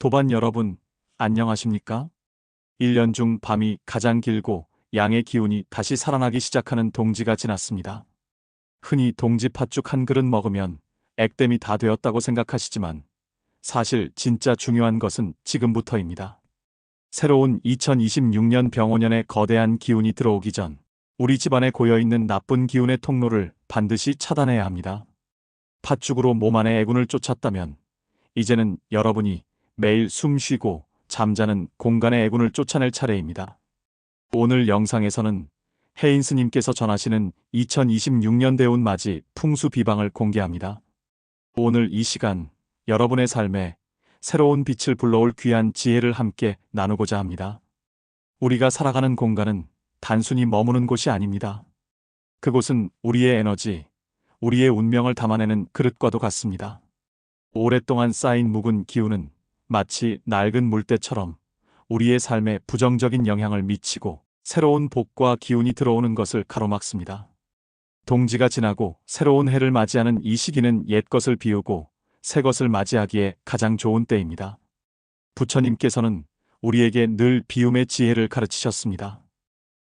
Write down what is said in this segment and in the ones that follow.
도반 여러분, 안녕하십니까? 1년 중 밤이 가장 길고 양의 기운이 다시 살아나기 시작하는 동지가 지났습니다. 흔히 동지 팥죽 한 그릇 먹으면 액땜이 다 되었다고 생각하시지만 사실 진짜 중요한 것은 지금부터입니다. 새로운 2026년 병오년의 거대한 기운이 들어오기 전 우리 집안에 고여있는 나쁜 기운의 통로를 반드시 차단해야 합니다. 팥죽으로 몸 안의 애군을 쫓았다면 이제는 여러분이 매일 숨 쉬고 잠자는 공간의 애군을 쫓아낼 차례입니다. 오늘 영상에서는 혜인 스님께서 전하시는 2026년 대운 맞이 풍수 비방을 공개합니다. 오늘 이 시간 여러분의 삶에 새로운 빛을 불러올 귀한 지혜를 함께 나누고자 합니다. 우리가 살아가는 공간은 단순히 머무는 곳이 아닙니다. 그곳은 우리의 에너지, 우리의 운명을 담아내는 그릇과도 같습니다. 오랫동안 쌓인 묵은 기운은 마치 낡은 물때처럼 우리의 삶에 부정적인 영향을 미치고 새로운 복과 기운이 들어오는 것을 가로막습니다. 동지가 지나고 새로운 해를 맞이하는 이 시기는 옛 것을 비우고 새 것을 맞이하기에 가장 좋은 때입니다. 부처님께서는 우리에게 늘 비움의 지혜를 가르치셨습니다.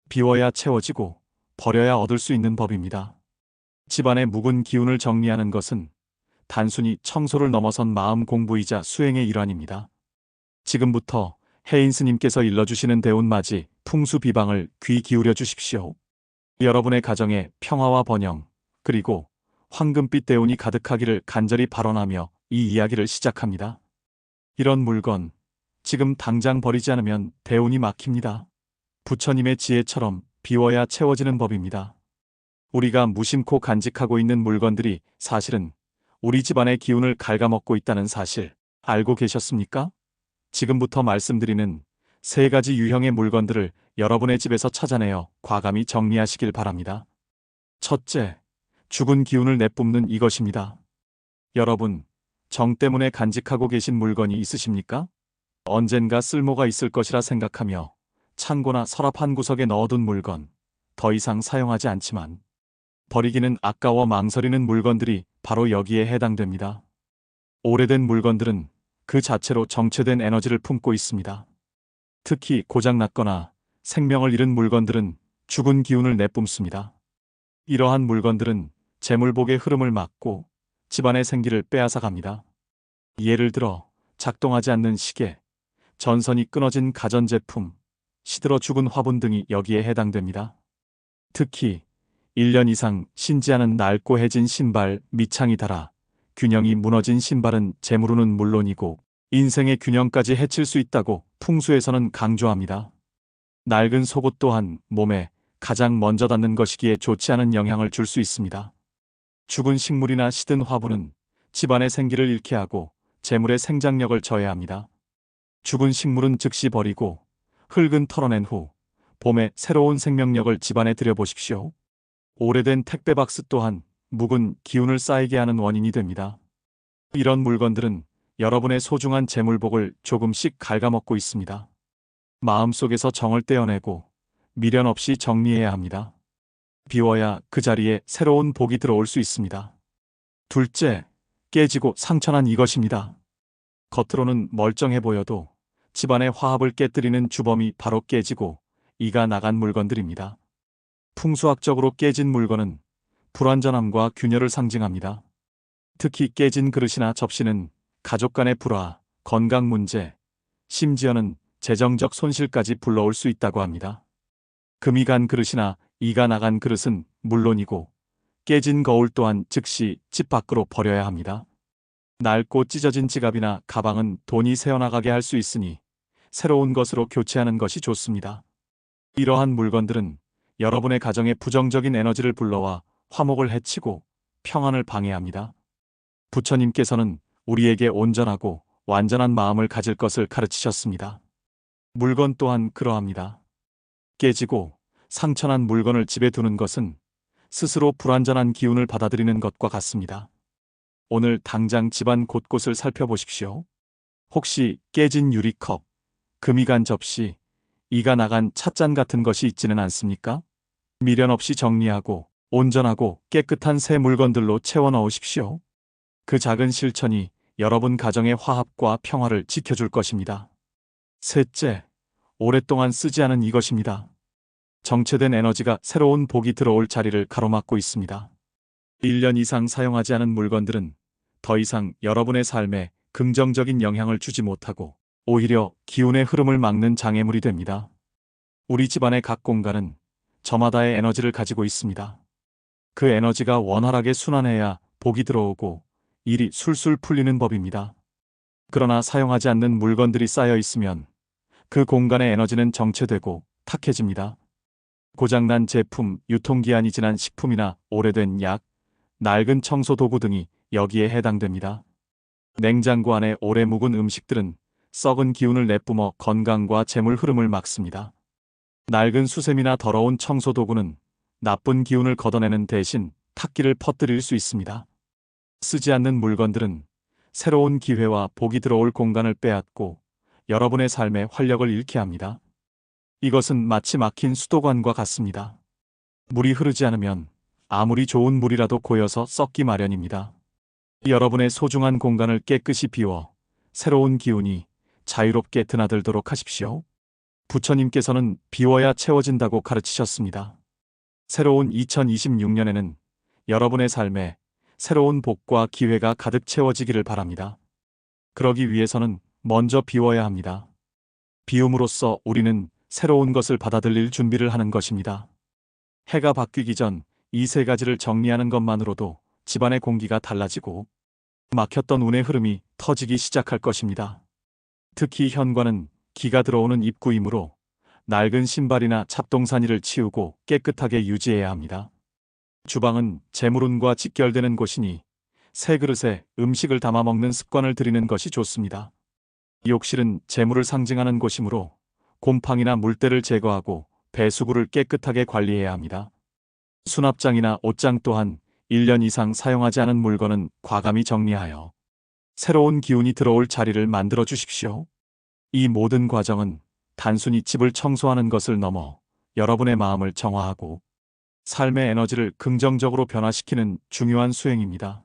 비워야 채워지고 버려야 얻을 수 있는 법입니다. 집안의 묵은 기운을 정리하는 것은 단순히 청소를 넘어선 마음 공부이자 수행의 일환입니다. 지금부터 혜인 스님께서 일러주시는 대운맞이 풍수 비방을 귀 기울여 주십시오. 여러분의 가정에 평화와 번영, 그리고 황금빛 대운이 가득하기를 간절히 발언하며 이 이야기를 시작합니다. 이런 물건, 지금 당장 버리지 않으면 대운이 막힙니다. 부처님의 지혜처럼 비워야 채워지는 법입니다. 우리가 무심코 간직하고 있는 물건들이 사실은 우리 집안의 기운을 갉아먹고 있다는 사실 알고 계셨습니까? 지금부터 말씀드리는 세 가지 유형의 물건들을 여러분의 집에서 찾아내어 과감히 정리하시길 바랍니다. 첫째, 죽은 기운을 내뿜는 이것입니다. 여러분, 정 때문에 간직하고 계신 물건이 있으십니까? 언젠가 쓸모가 있을 것이라 생각하며 창고나 서랍 한 구석에 넣어둔 물건, 더 이상 사용하지 않지만 버리기는 아까워 망설이는 물건들이 바로 여기에 해당됩니다. 오래된 물건들은 그 자체로 정체된 에너지를 품고 있습니다. 특히 고장났거나 생명을 잃은 물건들은 죽은 기운을 내뿜습니다. 이러한 물건들은 재물복의 흐름을 막고 집안의 생기를 빼앗아 갑니다. 예를 들어 작동하지 않는 시계, 전선이 끊어진 가전제품, 시들어 죽은 화분 등이 여기에 해당됩니다. 특히 1년 이상 신지 않은 낡고 해진 신발, 밑창이 닳아 균형이 무너진 신발은 재물운은 물론이고 인생의 균형까지 해칠 수 있다고 풍수에서는 강조합니다. 낡은 속옷 또한 몸에 가장 먼저 닿는 것이기에 좋지 않은 영향을 줄 수 있습니다. 죽은 식물이나 시든 화분은 집안의 생기를 잃게 하고 재물의 생장력을 저해합니다. 죽은 식물은 즉시 버리고 흙은 털어낸 후 봄에 새로운 생명력을 집안에 들여보십시오. 오래된 택배 박스 또한 묵은 기운을 쌓이게 하는 원인이 됩니다. 이런 물건들은 여러분의 소중한 재물복을 조금씩 갉아먹고 있습니다. 마음속에서 정을 떼어내고 미련 없이 정리해야 합니다. 비워야 그 자리에 새로운 복이 들어올 수 있습니다. 둘째, 깨지고 상처난 이것입니다. 겉으로는 멀쩡해 보여도 집안의 화합을 깨뜨리는 주범이 바로 깨지고 이가 나간 물건들입니다. 풍수학적으로 깨진 물건은 불완전함과 균열을 상징합니다. 특히 깨진 그릇이나 접시는 가족 간의 불화, 건강 문제, 심지어는 재정적 손실까지 불러올 수 있다고 합니다. 금이 간 그릇이나 이가 나간 그릇은 물론이고 깨진 거울 또한 즉시 집 밖으로 버려야 합니다. 낡고 찢어진 지갑이나 가방은 돈이 새어나가게 할 수 있으니 새로운 것으로 교체하는 것이 좋습니다. 이러한 물건들은 여러분의 가정에 부정적인 에너지를 불러와 화목을 해치고 평안을 방해합니다. 부처님께서는 우리에게 온전하고 완전한 마음을 가질 것을 가르치셨습니다. 물건 또한 그러합니다. 깨지고 상처난 물건을 집에 두는 것은 스스로 불완전한 기운을 받아들이는 것과 같습니다. 오늘 당장 집안 곳곳을 살펴보십시오. 혹시 깨진 유리컵, 금이 간 접시, 이가 나간 찻잔 같은 것이 있지는 않습니까? 미련 없이 정리하고 온전하고 깨끗한 새 물건들로 채워 넣으십시오. 그 작은 실천이 여러분 가정의 화합과 평화를 지켜줄 것입니다. 셋째, 오랫동안 쓰지 않은 이것입니다. 정체된 에너지가 새로운 복이 들어올 자리를 가로막고 있습니다. 1년 이상 사용하지 않은 물건들은 더 이상 여러분의 삶에 긍정적인 영향을 주지 못하고 오히려 기운의 흐름을 막는 장애물이 됩니다. 우리 집안의 각 공간은 저마다의 에너지를 가지고 있습니다. 그 에너지가 원활하게 순환해야 복이 들어오고 일이 술술 풀리는 법입니다. 그러나 사용하지 않는 물건들이 쌓여 있으면 그 공간의 에너지는 정체되고 탁해집니다. 고장난 제품, 유통기한이 지난 식품이나 오래된 약, 낡은 청소 도구 등이 여기에 해당됩니다. 냉장고 안에 오래 묵은 음식들은 썩은 기운을 내뿜어 건강과 재물 흐름을 막습니다. 낡은 수세미나 더러운 청소 도구는 나쁜 기운을 걷어내는 대신 탁기를 퍼뜨릴 수 있습니다. 쓰지 않는 물건들은 새로운 기회와 복이 들어올 공간을 빼앗고 여러분의 삶에 활력을 잃게 합니다. 이것은 마치 막힌 수도관과 같습니다. 물이 흐르지 않으면 아무리 좋은 물이라도 고여서 썩기 마련입니다. 여러분의 소중한 공간을 깨끗이 비워 새로운 기운이 자유롭게 드나들도록 하십시오. 부처님께서는 비워야 채워진다고 가르치셨습니다. 새로운 2026년에는 여러분의 삶에 새로운 복과 기회가 가득 채워지기를 바랍니다. 그러기 위해서는 먼저 비워야 합니다. 비움으로써 우리는 새로운 것을 받아들일 준비를 하는 것입니다. 해가 바뀌기 전 이 세 가지를 정리하는 것만으로도 집안의 공기가 달라지고 막혔던 운의 흐름이 터지기 시작할 것입니다. 특히 현관은 기가 들어오는 입구이므로 낡은 신발이나 잡동사니를 치우고 깨끗하게 유지해야 합니다. 주방은 재물운과 직결되는 곳이니 새 그릇에 음식을 담아 먹는 습관을 들이는 것이 좋습니다. 욕실은 재물을 상징하는 곳이므로 곰팡이나 물때를 제거하고 배수구를 깨끗하게 관리해야 합니다. 수납장이나 옷장 또한 1년 이상 사용하지 않은 물건은 과감히 정리하여 새로운 기운이 들어올 자리를 만들어 주십시오. 이 모든 과정은 단순히 집을 청소하는 것을 넘어 여러분의 마음을 정화하고 삶의 에너지를 긍정적으로 변화시키는 중요한 수행입니다.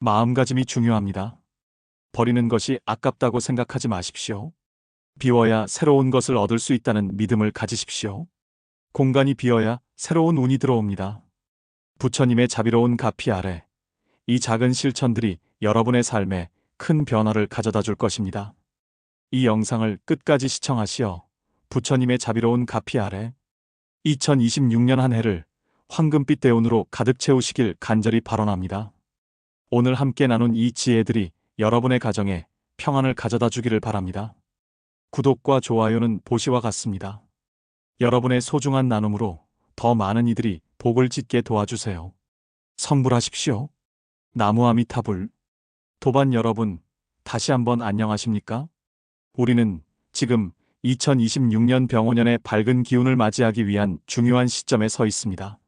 마음가짐이 중요합니다. 버리는 것이 아깝다고 생각하지 마십시오. 비워야 새로운 것을 얻을 수 있다는 믿음을 가지십시오. 공간이 비어야 새로운 운이 들어옵니다. 부처님의 자비로운 가피 아래 이 작은 실천들이 여러분의 삶에 큰 변화를 가져다 줄 것입니다. 이 영상을 끝까지 시청하시어 부처님의 자비로운 가피 아래 2026년 한 해를 황금빛 대운으로 가득 채우시길 간절히 발언합니다. 오늘 함께 나눈 이 지혜들이 여러분의 가정에 평안을 가져다 주기를 바랍니다. 구독과 좋아요는 보시와 같습니다. 여러분의 소중한 나눔으로 더 많은 이들이 복을 짓게 도와주세요. 성불하십시오. 나무 아미타불. 도반 여러분, 다시 한번 안녕하십니까? 우리는 지금 2026년 병원년의 밝은 기운을 맞이하기 위한 중요한 시점에 서 있습니다.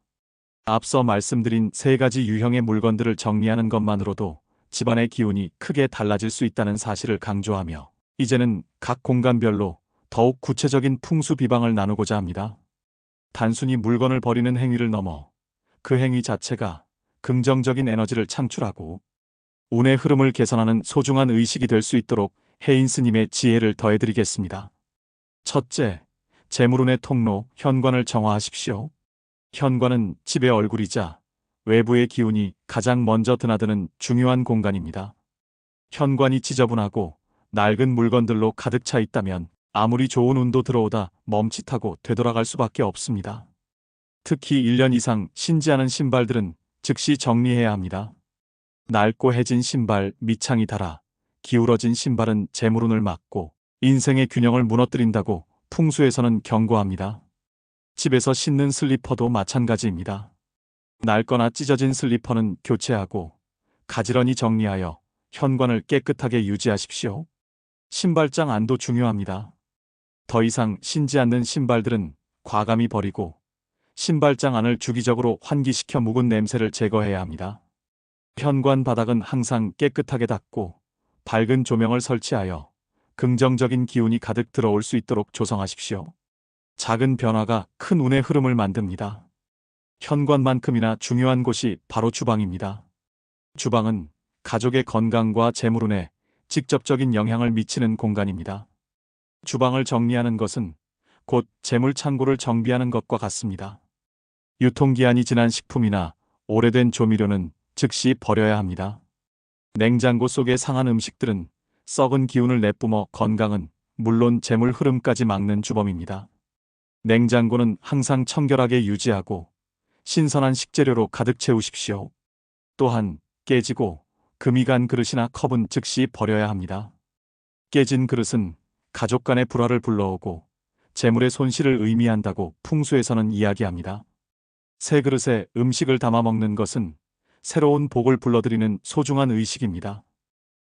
앞서 말씀드린 세 가지 유형의 물건들을 정리하는 것만으로도 집안의 기운이 크게 달라질 수 있다는 사실을 강조하며 이제는 각 공간별로 더욱 구체적인 풍수 비방을 나누고자 합니다. 단순히 물건을 버리는 행위를 넘어 그 행위 자체가 긍정적인 에너지를 창출하고 운의 흐름을 개선하는 소중한 의식이 될 수 있도록 혜인 스님의 지혜를 더해드리겠습니다. 첫째, 재물운의 통로, 현관을 정화하십시오. 현관은 집의 얼굴이자 외부의 기운이 가장 먼저 드나드는 중요한 공간입니다. 현관이 지저분하고 낡은 물건들로 가득 차 있다면 아무리 좋은 운도 들어오다 멈칫하고 되돌아갈 수밖에 없습니다. 특히 1년 이상 신지 않은 신발들은 즉시 정리해야 합니다. 낡고 해진 신발, 밑창이 닳아 기울어진 신발은 재물운을 막고 인생의 균형을 무너뜨린다고 풍수에서는 경고합니다. 집에서 신는 슬리퍼도 마찬가지입니다. 낡거나 찢어진 슬리퍼는 교체하고 가지런히 정리하여 현관을 깨끗하게 유지하십시오. 신발장 안도 중요합니다. 더 이상 신지 않는 신발들은 과감히 버리고 신발장 안을 주기적으로 환기시켜 묵은 냄새를 제거해야 합니다. 현관 바닥은 항상 깨끗하게 닦고 밝은 조명을 설치하여 긍정적인 기운이 가득 들어올 수 있도록 조성하십시오. 작은 변화가 큰 운의 흐름을 만듭니다. 현관만큼이나 중요한 곳이 바로 주방입니다. 주방은 가족의 건강과 재물운에 직접적인 영향을 미치는 공간입니다. 주방을 정리하는 것은 곧 재물 창고를 정비하는 것과 같습니다. 유통기한이 지난 식품이나 오래된 조미료는 즉시 버려야 합니다. 냉장고 속에 상한 음식들은 썩은 기운을 내뿜어 건강은 물론 재물 흐름까지 막는 주범입니다. 냉장고는 항상 청결하게 유지하고 신선한 식재료로 가득 채우십시오. 또한 깨지고 금이 간 그릇이나 컵은 즉시 버려야 합니다. 깨진 그릇은 가족 간의 불화를 불러오고 재물의 손실을 의미한다고 풍수에서는 이야기합니다. 새 그릇에 음식을 담아 먹는 것은 새로운 복을 불러들이는 소중한 의식입니다.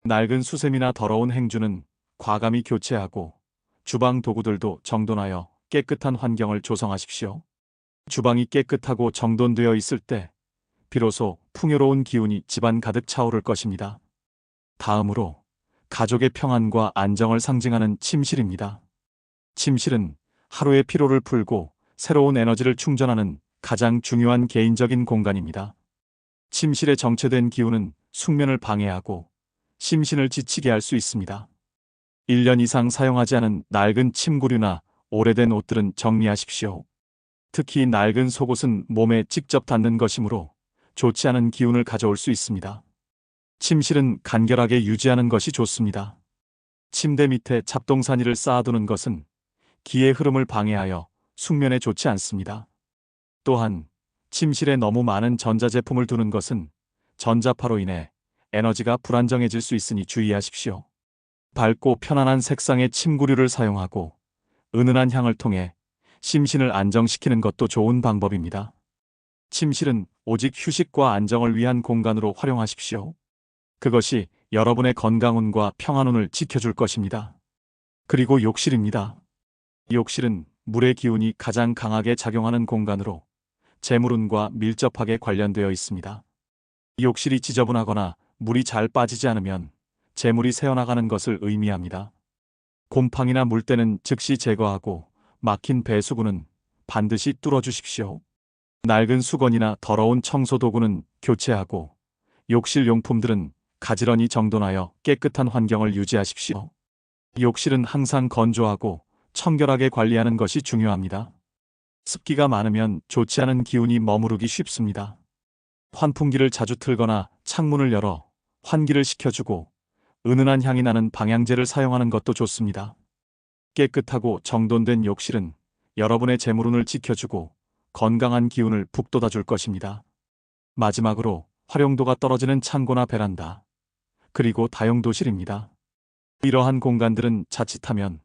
낡은 수세미나 더러운 행주는 과감히 교체하고 주방 도구들도 정돈하여 깨끗한 환경을 조성하십시오. 주방이 깨끗하고 정돈되어 있을 때 비로소 풍요로운 기운이 집안 가득 차오를 것입니다. 다음으로 가족의 평안과 안정을 상징하는 침실입니다. 침실은 하루의 피로를 풀고 새로운 에너지를 충전하는 가장 중요한 개인적인 공간입니다. 침실에 정체된 기운은 숙면을 방해하고 심신을 지치게 할 수 있습니다. 1년 이상 사용하지 않은 낡은 침구류나 오래된 옷들은 정리하십시오. 특히 낡은 속옷은 몸에 직접 닿는 것이므로 좋지 않은 기운을 가져올 수 있습니다. 침실은 간결하게 유지하는 것이 좋습니다. 침대 밑에 잡동사니를 쌓아두는 것은 기의 흐름을 방해하여 숙면에 좋지 않습니다. 또한 침실에 너무 많은 전자제품을 두는 것은 전자파로 인해 에너지가 불안정해질 수 있으니 주의하십시오. 밝고 편안한 색상의 침구류를 사용하고 은은한 향을 통해 심신을 안정시키는 것도 좋은 방법입니다. 침실은 오직 휴식과 안정을 위한 공간으로 활용하십시오. 그것이 여러분의 건강운과 평안운을 지켜줄 것입니다. 그리고 욕실입니다. 욕실은 물의 기운이 가장 강하게 작용하는 공간으로 재물운과 밀접하게 관련되어 있습니다. 욕실이 지저분하거나 물이 잘 빠지지 않으면 재물이 새어나가는 것을 의미합니다. 곰팡이나 물때는 즉시 제거하고 막힌 배수구는 반드시 뚫어주십시오. 낡은 수건이나 더러운 청소 도구는 교체하고 욕실 용품들은 가지런히 정돈하여 깨끗한 환경을 유지하십시오. 욕실은 항상 건조하고 청결하게 관리하는 것이 중요합니다. 습기가 많으면 좋지 않은 기운이 머무르기 쉽습니다. 환풍기를 자주 틀거나 창문을 열어 환기를 시켜주고 은은한 향이 나는 방향제를 사용하는 것도 좋습니다. 깨끗하고 정돈된 욕실은 여러분의 재물운을 지켜주고 건강한 기운을 북돋아 줄 것입니다. 마지막으로 활용도가 떨어지는 창고나 베란다, 그리고 다용도실입니다. 이러한 공간들은 자칫하면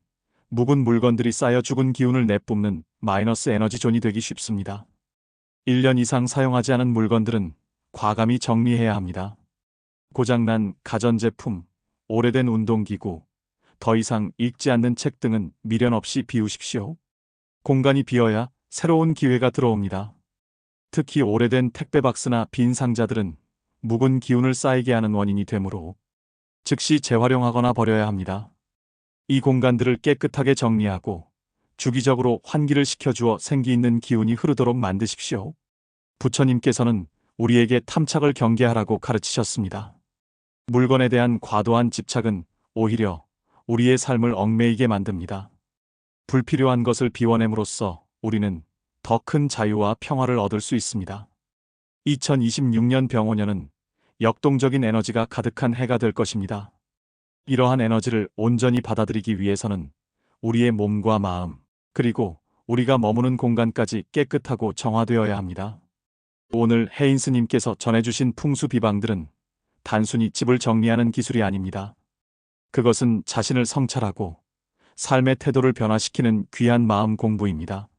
묵은 물건들이 쌓여 죽은 기운을 내뿜는 마이너스 에너지 존이 되기 쉽습니다. 1년 이상 사용하지 않은 물건들은 과감히 정리해야 합니다. 고장난 가전제품, 오래된 운동기구, 더 이상 읽지 않는 책 등은 미련 없이 비우십시오. 공간이 비어야 새로운 기회가 들어옵니다. 특히 오래된 택배 박스나 빈 상자들은 묵은 기운을 쌓이게 하는 원인이 되므로 즉시 재활용하거나 버려야 합니다. 이 공간들을 깨끗하게 정리하고 주기적으로 환기를 시켜주어 생기 있는 기운이 흐르도록 만드십시오. 부처님께서는 우리에게 탐착을 경계하라고 가르치셨습니다. 물건에 대한 과도한 집착은 오히려 우리의 삶을 얽매이게 만듭니다. 불필요한 것을 비워냄으로써 우리는 더 큰 자유와 평화를 얻을 수 있습니다. 2026년 병원년은 역동적인 에너지가 가득한 해가 될 것입니다. 이러한 에너지를 온전히 받아들이기 위해서는 우리의 몸과 마음, 그리고 우리가 머무는 공간까지 깨끗하고 정화되어야 합니다. 오늘 헤인스님께서 전해주신 풍수 비방들은 단순히 집을 정리하는 기술이 아닙니다. 그것은 자신을 성찰하고 삶의 태도를 변화시키는 귀한 마음 공부입니다.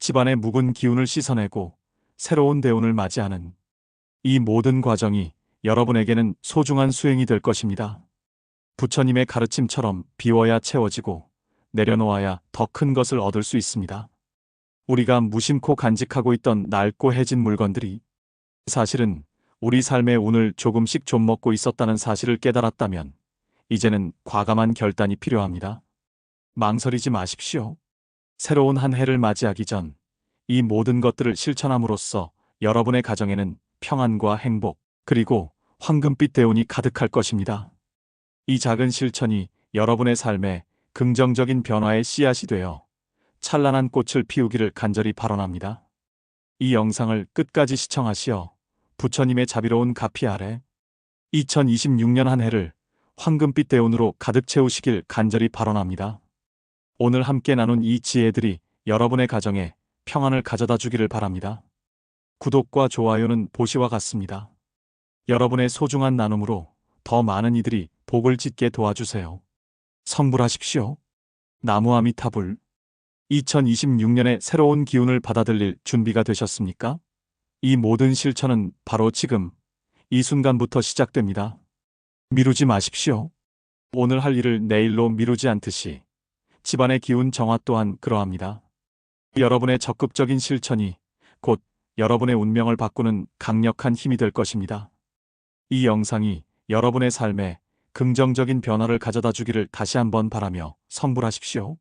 집안의 묵은 기운을 씻어내고 새로운 대운을 맞이하는 이 모든 과정이 여러분에게는 소중한 수행이 될 것입니다. 부처님의 가르침처럼 비워야 채워지고 내려놓아야 더 큰 것을 얻을 수 있습니다. 우리가 무심코 간직하고 있던 낡고 해진 물건들이 사실은 우리 삶의 운을 조금씩 좀 먹고 있었다는 사실을 깨달았다면 이제는 과감한 결단이 필요합니다. 망설이지 마십시오. 새로운 한 해를 맞이하기 전 이 모든 것들을 실천함으로써 여러분의 가정에는 평안과 행복, 그리고 황금빛 대운이 가득할 것입니다. 이 작은 실천이 여러분의 삶에 긍정적인 변화의 씨앗이 되어 찬란한 꽃을 피우기를 간절히 발언합니다. 이 영상을 끝까지 시청하시어 부처님의 자비로운 가피 아래 2026년 한 해를 황금빛 대운으로 가득 채우시길 간절히 발언합니다. 오늘 함께 나눈 이 지혜들이 여러분의 가정에 평안을 가져다 주기를 바랍니다. 구독과 좋아요는 보시와 같습니다. 여러분의 소중한 나눔으로 더 많은 이들이 복을 짓게 도와주세요. 성불하십시오. 나무 아미타불 2026년의 새로운 기운을 받아들일 준비가 되셨습니까? 이 모든 실천은 바로 지금, 이 순간부터 시작됩니다. 미루지 마십시오. 오늘 할 일을 내일로 미루지 않듯이 집안의 기운 정화 또한 그러합니다. 여러분의 적극적인 실천이 곧 여러분의 운명을 바꾸는 강력한 힘이 될 것입니다. 이 영상이 여러분의 삶에 긍정적인 변화를 가져다 주기를 다시 한번 바라며 성불하십시오.